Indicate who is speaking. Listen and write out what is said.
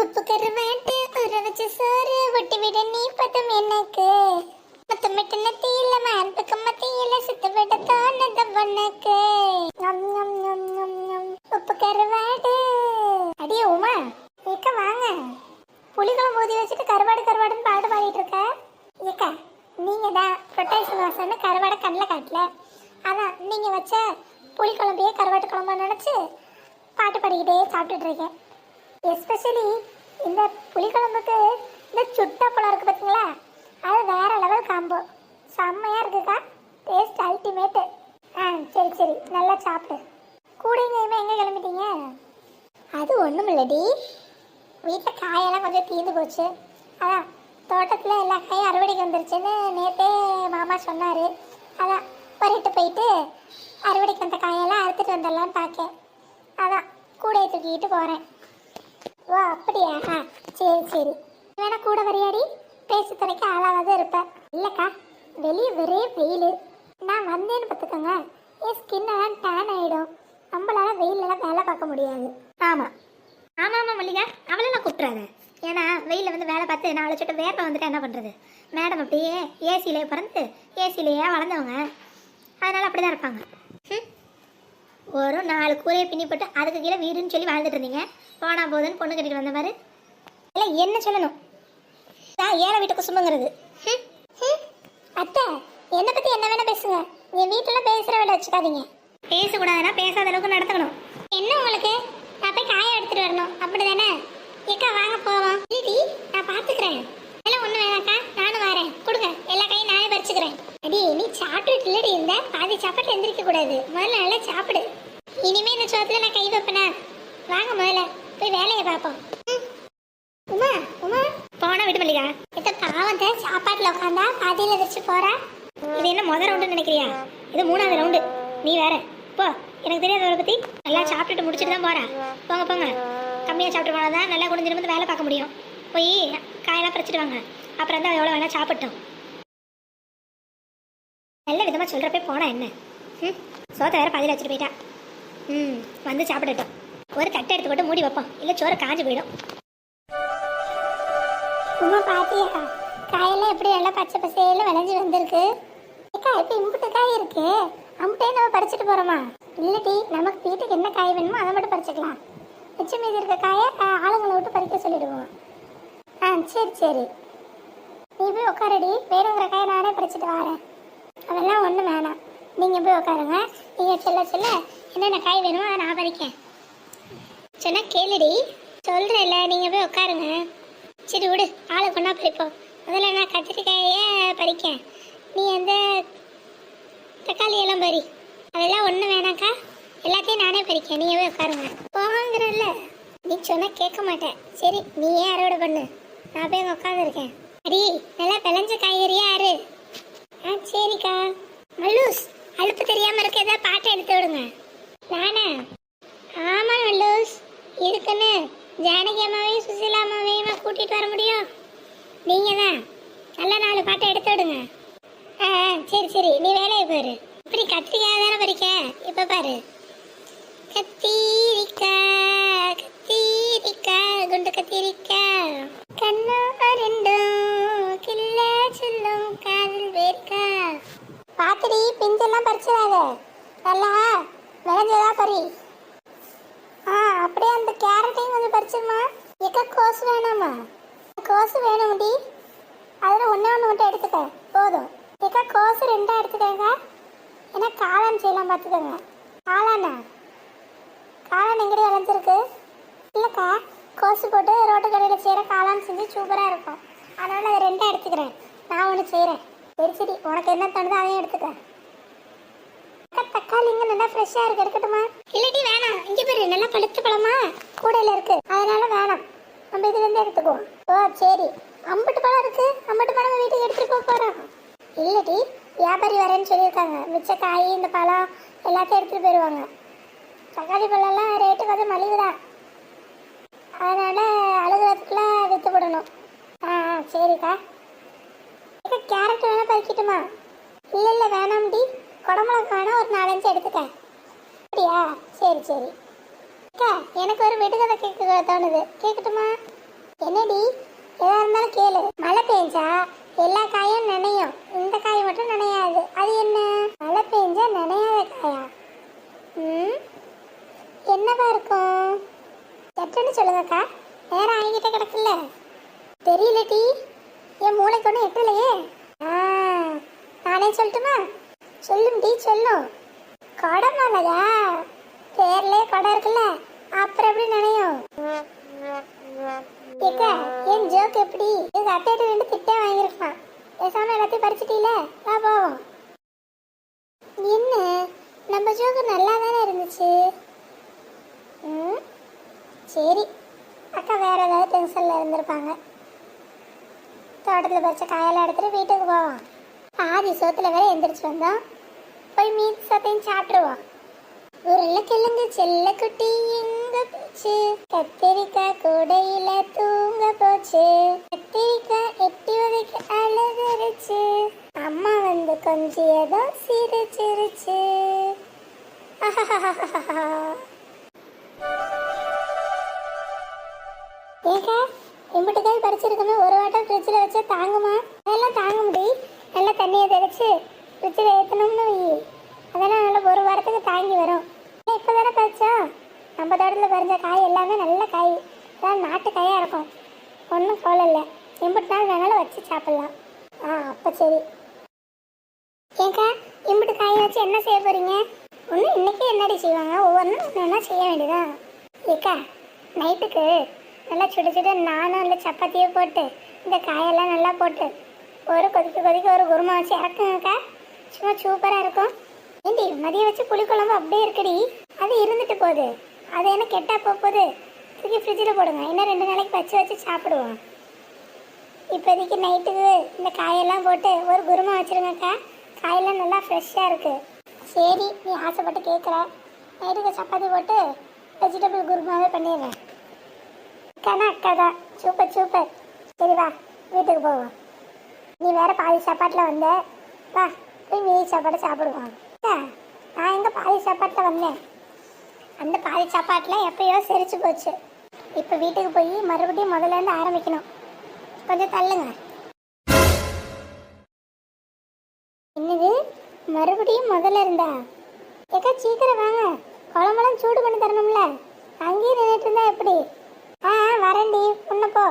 Speaker 1: உப்பு கருவாட்டு உற வச்சு சோறு ஒட்டி விட நீ பதம் எனக்கு. மொத்தமிட்டு நெத்தியில மாண்புக்கு மத்தியில சுத்த விட தோணது உனக்கு. உப்பு கருவாடு அடியே உமா ஏக்கா வாங்க. புளிக்குழம்பு ஊதி வச்சுட்டு கருவாடு கருவாடுன்னு பாட்டு பாடிட்டு இருக்க. ஏக்கா நீங்க தான் ரொட்டேஷன் வாசன்னு கருவாடை கண்ணில் காட்டல. அதான் நீங்க வச்ச புளிக்குழம்பையே கருவாட்டு குழம்பு நினைச்சு பாட்டு பாடிக்கிட்டே சாப்பிட்டுட்டு இருக்கேன். எஸ்பெஷலி இந்த புளிக்குழம்புக்கு இந்த சுட்ட பழம் இருக்குது பார்த்தீங்களா அது வேற லெவல் காம்போ செம்மையாக இருக்குக்கா. டேஸ்ட் அல்டிமேட்டு ஆ சரி சரி. நல்லா சாப்பிடு. கூட எங்கேயுமே எங்கே கிளம்பிட்டீங்க? அது ஒன்றும் இல்லடி வீட்டில் காயெல்லாம் கொஞ்சம் தீர்ந்து போச்சு. அதான் தோட்டத்தில் எல்லா காயும் அறுவடைக்கு வந்துருச்சுன்னு நேற்றே மாமா சொன்னார். அதான் பறிட்டு போயிட்டு அறுவடைக்கு வந்த காயெல்லாம் அறுத்துட்டு வந்துடலான்னு பார்க்கேன் அதான் கூடையை தூக்கிக்கிட்டு போகிறேன் ஓ அப்படியா? ஆ சரி சரி. வேணா கூட வரையாடி. பேச துணைக்கு ஆளாவது இருப்பேன் இல்லைக்கா வெளியே ஒரே வெயில். நான் வந்தேன்னு பார்த்துக்கோங்க. என் ஸ்கின்னெல்லாம் டேன் ஆகிடும் நம்மளால வெயிலெல்லாம் வேலை பார்க்க முடியாது.
Speaker 2: ஆமாம் ஆமாம் ஆமாம் மல்லிகா. அவளை நான் கூப்பிட்றாங்க ஏன்னா வெயிலில் வந்து வேலை பார்த்து நாலு சொட்டு வேர்வை வந்துட்டு என்ன பண்ணுறது மேடம் அப்படியே ஏசியிலே பிறந்து ஏசியிலேயே வளர்ந்தவங்க. அதனால் அப்படி தான் இருப்பாங்க. ஒரு நாலு கூரையை பின்னி போட்டு அதுக்கு கீழே வீடுன்னு சொல்லி வாழ்ந்துட்டு இருந்தீங்க. போனா போதுன்னு பொண்ணு கட்டிட்டு வந்த மாதிரி இல்லை என்ன சொல்லணும்? நான் ஏழை வீட்டு குசும்புங்கிறது.
Speaker 1: அத்தை என்னை பற்றி என்ன வேணா பேசுங்க. என் வீட்டில் பேசுகிற வேலை வச்சுக்காதீங்க.
Speaker 2: பேசக்கூடாதுன்னா பேசாத அளவுக்கு நடத்துக்கணும்
Speaker 1: என்ன உங்களுக்கு? நான் போய் காய எடுத்துட்டு வரணும். அப்படிதானே? ஏக்கா வாங்க போவோம். இல்லடி நான் பாத்துக்கிறேன் எல்லாம் ஒண்ணு வேணாக்கா. நானும் வரேன். கொடுங்க. எல்லா கையும் நானே பறிச்சுக்கிறேன். அடி நீ சாப்பிட்டுட்டு இல்லடி இருந்த. பாதி சாப்பாட்டு எந்திரிக்க கூடாது. முதல்ல நல்லா சாப்பிடு. இனிமே இந்த சோத்துல நான் கை வைப்பேனா? வாங்க முதல்ல போய் வேலையை பார்ப்போம். உமா உமா.
Speaker 2: போனா விட்டு மல்லிகா.
Speaker 1: இத்த பாவம் தான் சாப்பாட்டுல உட்காந்தா பாதியில வச்சு போறா?
Speaker 2: இது என்ன முதல் ரவுண்டு நினைக்கிறியா? இது மூணாவது ரவுண்டு நீ வேற. போ. எனக்கு தெரியாத பத்தி நல்லா சாப்பிட்டுட்டு முடிச்சுட்டு தான் போறா. போங்க போங்க. கம்மியாக சாப்பிட்டு போனால் தான் நல்லா குடிஞ்சிருந்து வேலை பார்க்க முடியும். போய் காயெல்லாம் பறிச்சிட்டு வாங்க. அப்புறம் தான் எவ்வளோ வேணா சாப்பிட்டோம். நல்ல விதமாக சொல்கிறப்பே போனால் என்ன? ம் சோத்தை வேற பாதியில் வச்சுட்டு போயிட்டா. ம் வந்து சாப்பிடட்டும். ஒரு தட்டை எடுத்து போட்டு மூடி வைப்போம். இல்லை சோறு காஞ்சு போயிடும்.
Speaker 1: உமா பாத்தியா? காயெல்லாம் எப்படி நல்லா பச்சை பசையில விளைஞ்சு வந்திருக்கு. ஏக்கா இப்போ இம்புட்டு காய் இருக்கு? அம்புட்டே நம்ம பறிச்சுட்டு போறோமா? இல்லடி நமக்கு வீட்டுக்கு என்ன காய் வேணுமோ அதை மட்டும் பறிச்சுக்கலாம். மிச்சம் மீதி இருக்க காயை ஆளுங்களை விட்டு பறிக்க சொல்லிடுவோம். ஆ சரி சரி. நீ போய் உட்காரடி. வேணுங்கிற காயை நானே பறிச்சுட்டு வரேன். அதெல்லாம் ஒன்றும் வேணாம். நீங்கள் போய் உட்காருங்க. நீங்கள் சொல்ல சொல்ல. என்னென்ன காய் வேணுமோ நான் பறிக்கேன். சொன்னால் கேளுடி. சொல்கிறேன்ல நீங்கள் போய் உட்காருங்க. சரி விடு ஆளை கொண்டா பறிப்போம் முதல்ல நான் கத்திரிக்காயே பறிக்கேன். நீ அந்த தக்காளி எல்லாம் பறி. அதெல்லாம் ஒன்றும் வேணாக்கா எல்லாத்தையும் நானே பறிக்கேன். நீயே போய் உட்காருங்க. போங்கிறல்ல நீ சொன்னால் கேட்க மாட்டேன். சரி நீ ஏன் அறுவடை பண்ணு. நான் போய் உட்காந்துருக்கேன் அடி நல்லா விளைஞ்ச காய்கறியா ஆறு ஆ சரிக்கா. மல்லூஸ் அலுப்பு தெரியாம இருக்க ஏதாவது பாட்டை எடுத்து விடுங்க. நானா? ஆமா மல்லூஸ் இருக்குன்னு ஜானகி அம்மாவையும் சுசீலா அம்மாவையும் கூட்டிட்டு வர முடியும். நீங்க தான் நல்ல நாலு பாட்டை எடுத்து விடுங்க. ஆ ஆ, சரி சரி. நீ வேலையை போயிரு. பிஞ்செல்லாம் பறிச்சிடாத. நல்லா விளைஞ்சதா பறி. ஆ அப்படியே அந்த கேரட்டையும் கொஞ்சம் பறிச்சிருமா எக்க கோஸ் வேணாமா? கோசு வேணும்டி அதில் ஒன்றே ஒன்று மட்டும் எடுத்துக்க. போதும். எக்க கோசு ரெண்டாக எடுத்துக்கோங்க. ஏன்னா காளான் செய்யலாம் பார்த்துக்கோங்க. காளானா? காளான் எங்கடி விளைஞ்சிருக்கு? இல்லைக்கா கோசு போட்டு ரோட்டு கடையில் செய்கிற காளான் செஞ்சு சூப்பராக இருக்கும். அதனால் அதை ரெண்டாக எடுத்துக்கிறேன். நான் ஒன்று செய்கிறேன். சரி சரி. உனக்கு என்ன தோணுதோ அதையும் எடுத்துக்க. தக்காளி இங்க நல்லா ஃப்ரெஷ்ஷா இருக்கு இருக்கட்டுமா? இல்லடி வேணாம். இங்க பாரு நல்லா பழுத்த பழமா கூடையில இருக்கு. அதனால வேணாம். நம்ம இதுல இருந்து எடுத்துக்குவோம். ஓ சரி. அம்பட்டு பழம் இருக்கு. அம்பட்டு பழம் வீட்டுக்கு எடுத்துட்டு போக போறோம். இல்லடி வியாபாரி வரேன்னு சொல்லியிருக்காங்க. மிச்ச காய் இந்த பழம் எல்லாத்தையும் எடுத்துட்டு போயிடுவாங்க தக்காளி பழம்லாம் ரேட்டு கொஞ்சம் மலிவு தான் அதனால அழுகிறதுக்குள்ள வித்து போடணும். ஆ ஆ, சரிக்கா. கேரட் வேணா பறிக்கட்டுமா? இல்ல இல்ல வேணாம்டி ஒரு நாலஞ்சு எடுத்துக்க. அப்படியா? சரி சரி. அக்கா எனக்கு ஒரு விடுகதை கேட்க தோணுது. கேட்கட்டுமா? என்னடி? எதா இருந்தாலும் கேளு. மழை பெஞ்சா எல்லா காயும் நினையும். இந்த காய் மட்டும் நனையாது. அது என்ன? மழை பெஞ்சா நினையாத காயா? ம்? என்னவா இருக்கும்? எட்டுன்னு சொல்லுங்கக்கா நேரம் ஆகிக்கிட்ட கிடக்குல்ல. தெரியல டி என் மூளைக்கு ஒன்றும் எட்டலையே? ஆ நானே சொல்லட்டுமா? சொல்லும் டீ சொல்லும். கடை மேலதா பேர்லயே கடை இருக்குல்ல அப்புறம் எப்படி நினையும்? ஏக்கா என் ஜோக் எப்படி? இது அட்டையிட்ட ரெண்டு திட்டே வாங்கியிருக்கான். பேசாம எல்லாத்தையும் பறிச்சிட்டீல வா போவோம். என்ன? நம்ம ஜோக்கு நல்லா தானே இருந்துச்சு? ம்? சரி. அக்கா வேற ஏதாவது டென்ஷன்ல இருந்திருப்பாங்க. தோட்டத்தில் பறிச்ச காயெல்லாம் எடுத்துட்டு வீட்டுக்கு போவோம். பாதி சோத்துல வேற எந்திரிச்சு வந்தோம் போய் மீன் சோத்தையும் சாப்பிடுவோம் உருளைக்கிழங்கு செல்ல குட்டி எங்க போச்சு? கத்திரிக்காய் கூடையில தூங்க போச்சு. கத்திரிக்காய் எட்டி வகைக்கு அழகரிச்சு அம்மா வந்து கொஞ்சியதோ சிரிச்சிருச்சு ஏக்கா இம்பட்டுக்காய் பறிச்சிருக்கோமே ஒரு வாட்டம் ஃப்ரிட்ஜில் வச்சா தாங்குமா? அதெல்லாம் தாங்க முடியும் நல்லா தண்ணியை தெளிச்சு ஃப்ரிட்ஜில் ஏற்றணும்னு வை. அதெல்லாம் நல்லா ஒரு வாரத்துக்கு தாங்கி வரும். இப்போ தானே பறிச்சோம் நம்ம தோட்டத்தில் பறிஞ்ச காய் எல்லாமே நல்ல காய். அதான் நாட்டு காயாக இருக்கும். ஒன்றும் கவலை இல்லை இம்பட்டு நாள் வேணாலும் வச்சு சாப்பிட்லாம். ஆ அப்போ சரி. ஏக்கா இம்புட்டு காய் வச்சு என்ன செய்ய போகிறீங்க ஒன்றும் இன்னைக்கு என்னடி செய்வாங்க? ஒவ்வொன்றும் ஒன்று ஒன்றா செய்ய வேண்டியதான் ஏக்கா நைட்டுக்கு நல்லா சுட சுட நானும் இல்லை சப்பாத்தியை போட்டு இந்த காயெல்லாம் நல்லா போட்டு ஒரு கொதிக்க கொதிக்க ஒரு குருமா வச்சு இறக்குங்கக்கா சும்மா சூப்பராக இருக்கும். ஏண்டி மதியம் வச்சு புளிக்குழம்பு அப்படியே இருக்குடி. அது இருந்துட்டு போகுது. அது என்ன கெட்டா போகுது? தூக்கி ஃப்ரிட்ஜில் போடுங்க. இன்னும் ரெண்டு நாளைக்கு வச்சு வச்சு சாப்பிடுவோம். இப்போதைக்கு நைட்டுக்கு இந்த காயெல்லாம் போட்டு ஒரு குருமா வச்சுருங்கக்கா காயெல்லாம் நல்லா ஃப்ரெஷ்ஷாக இருக்குது சரி நீ ஆசைப்பட்டு கேட்குற நைட்டுக்கு சப்பாத்தி போட்டு வெஜிடபிள் குருமாவே பண்ணிடுறேன். அக்கானா அக்கா தான் சூப்பர் சூப்பர் சரி வா வீட்டுக்கு போவோம். நீ வேற பாதி சாப்பாட்டில் வந்த. வா போய் மீதி சாப்பாடு சாப்பிடுவோம். நான் எங்கே பாதி சாப்பாட்டில் வந்தேன்? அந்த பாதி சாப்பாட்டில் எப்பயோ செரிச்சு போச்சு. இப்போ வீட்டுக்கு போய் மறுபடியும் முதல்ல இருந்து ஆரம்பிக்கணும். கொஞ்சம் தள்ளுங்க. என்னது? மறுபடியும் முதல்ல இருந்தா? ஏக்கா சீக்கிரம் வாங்க. குழம்பெல்லாம் சூடு பண்ணி தரணும்ல. அங்கேயே நின்றுட்டு இருந்தா எப்படி? ஆ வரேன்டி. முன்ன போ.